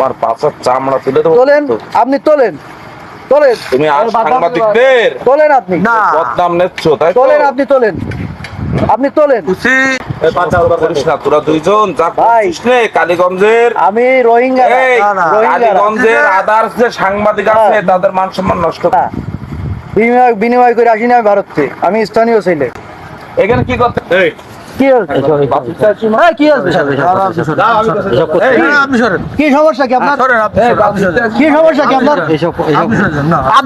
তোমার পাঁচের চামড়া তুলে দেবো। তোলেন আপনি তোলেন। তোলেন। তুমি আর সাংবাদিকদের তোলেন আপনি। না। বদনাম নেচ্ছ তাই তোলেন আপনি তোলেন। আপনি তোলেন। তোরা দুইজন যা কালীগঞ্জের। আমি রোহিঙ্গা। কালীগঞ্জের আদার্স যে সাংবাদিক আছে হ্যাঁ। তাদের মান সম্মান নষ্ট করে। হ্যাঁ। বিনিময় বিনিময় করে আসি না আমি ভারত থেকে আমি স্থানীয় ছেলে। এখানে কি করতে কি হ্যাঁ, আপনি সমস্যা কি আপনার? কি সমস্যা কি আপনার?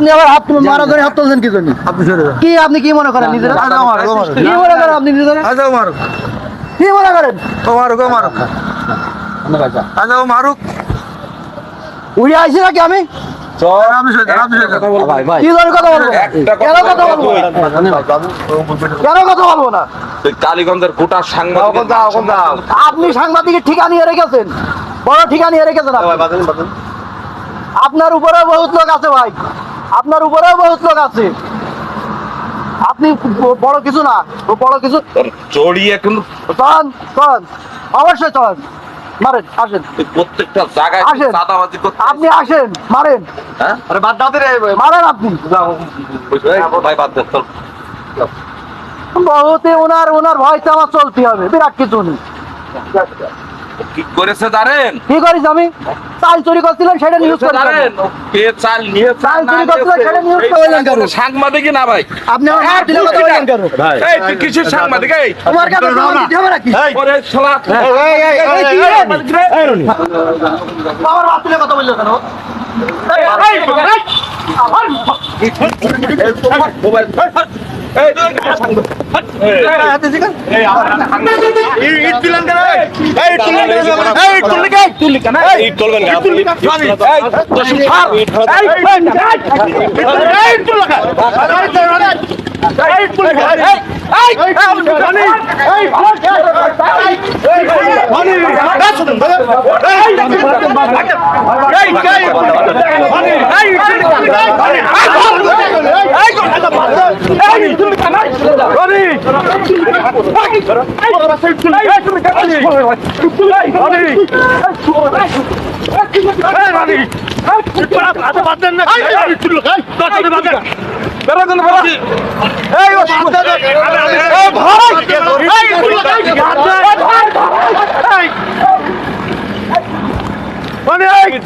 আবার হাত মারা ধরে হাত তুলছেন কি জন্য? কি আপনি কি মনে করেন নিজের? আচ্ছা। কি মনে করেন আপনি নিজের? আচ্ছা কি মনে করেন? মারুক আচ্ছা মারুক। উড়ে আইছি নাকি আমি? আপনি সরেন আপনি সরেন কথা বলব। কি ধরে কথা বলব? একটা কেন কথা কথা বলব? তুই। কেন কথা বলব না? তুই কালীগঞ্জের গোটা সাংবাদিক আপনি সাংবাদিকের ঠিকা নিয়ে রেখেছেন। বড় ঠিকা নিয়ে রেখেছেন আপনার উপরে বহুত লোক আছে ভাই। আপনার উপরে বহুত লোক আছে। আপনি বড় কিছু না বড় কিছু চড়িয়ে কিন্তু চল চল অবশ্যই চল মারেন আসেন। প্রত্যেকটা জায়গায় আসেন। দাদাবাজি করতে আপনি আসেন। মারেন। হ্যাঁ? আরে বাদ দাও মারেন আপনি। ভাই বাদ দে, চল। বহুতে ওনার ওনার ভয়তে আমার চলতে হবে। বিরাট কিছু নেই। কি করেছে জানেন কি করিস আমি চাল চুরি করছিলেন সেটা নিউজ করেছে জানেন কে চাল নিয়েছে চাল চুরি করছিল, সেটা এই করলেন কেন? সাংবাদিকই না ভাই আপনি আমার মার দিলে কথা বললেন কেন এই তুই কিসের সাংবাদিক এই তোমার কাছে প্রমাণ দিতে হবে নাকি ওরে শালা এই, কি রে? সাংবাদিক রে। আমার মার দিলে কথা বলল কেন এই, এই, এই, আমার এই, মোবাইল এই, তুই কিসের সাংবাদিক? এই, এই, আমার সাংবাদিক। এই, ইট তুলেন কেন? এই, ইট তুলেন কেন? এই, ইট তুললি কেন? তুললি কেন? এই, ইট তুলবেন কেন? এই, তো ছাড়। এই, এই, এই, ইট তুললি কেন? এই, ইট তুললি কেন? এই, এই, এই, জানি। এই, ভালো খেয়াল রাখো। এই, এই, জানি। এই, শুনুন, এই, এই, এই, এই, ইট তুললি কেন? এই, এই, এই, এই, ইট তুললি কেন? রনি!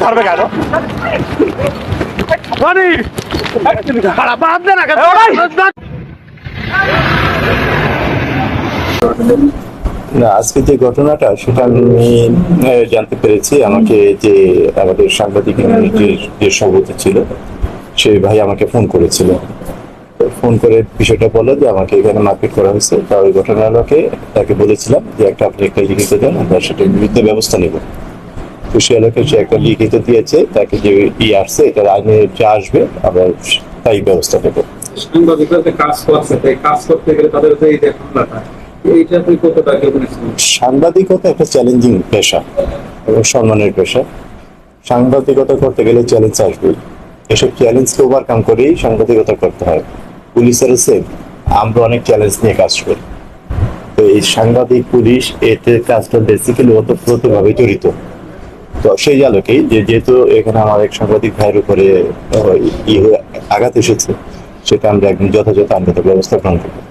ধরবে কেন বাদ দে না আজকে যে ঘটনাটা সেটা আমি জানতে পেরেছি। আমাকে যে আমাদের সাংবাদিক যে সভাপতি ছিল সেই ভাই আমাকে ফোন করেছিল। তো ফোন করে বিষয়টা বলল যে আমাকে এখানে মারপিট করা হয়েছে। তা ওই ঘটনাটাকে তাকে বলেছিলাম যে একটা আপনি একটা লিখিত দেন আমরা সেটার বিরুদ্ধে ব্যবস্থা নেব। তো সে এলাকায় সে একটা লিখিত দিয়েছে তাকে যে ই আসছে এটার আইনে যা আসবে আমরা তাই ব্যবস্থা নেব। সাংবাদিকরা কাজ করছে তাই কাজ করতে গেলে তাদের যে এই সাংবাদিকতা একটা চ্যালেঞ্জিং পেশা এবং সম্মানের পেশা সাংবাদিকতা করতে গেলে চ্যালেঞ্জ আসবে এসব চ্যালেঞ্জকে ওভারকাম করেই সাংবাদিকতা করতে হয়। পুলিশের সেম আমরা অনেক চ্যালেঞ্জ নিয়ে কাজ করি। তো এই সাংবাদিক, পুলিশ, এতে কাজটা বেসিক্যালি ওতপ্রোতভাবে জড়িত। তো সেই আলোকেই যে যেহেতু এখানে আমার এক সাংবাদিক ভাইয়ের উপরে আঘাত এসেছে, সেটা আমরা একদম যথাযথ আমরা ব্যবস্থা গ্রহণ করব।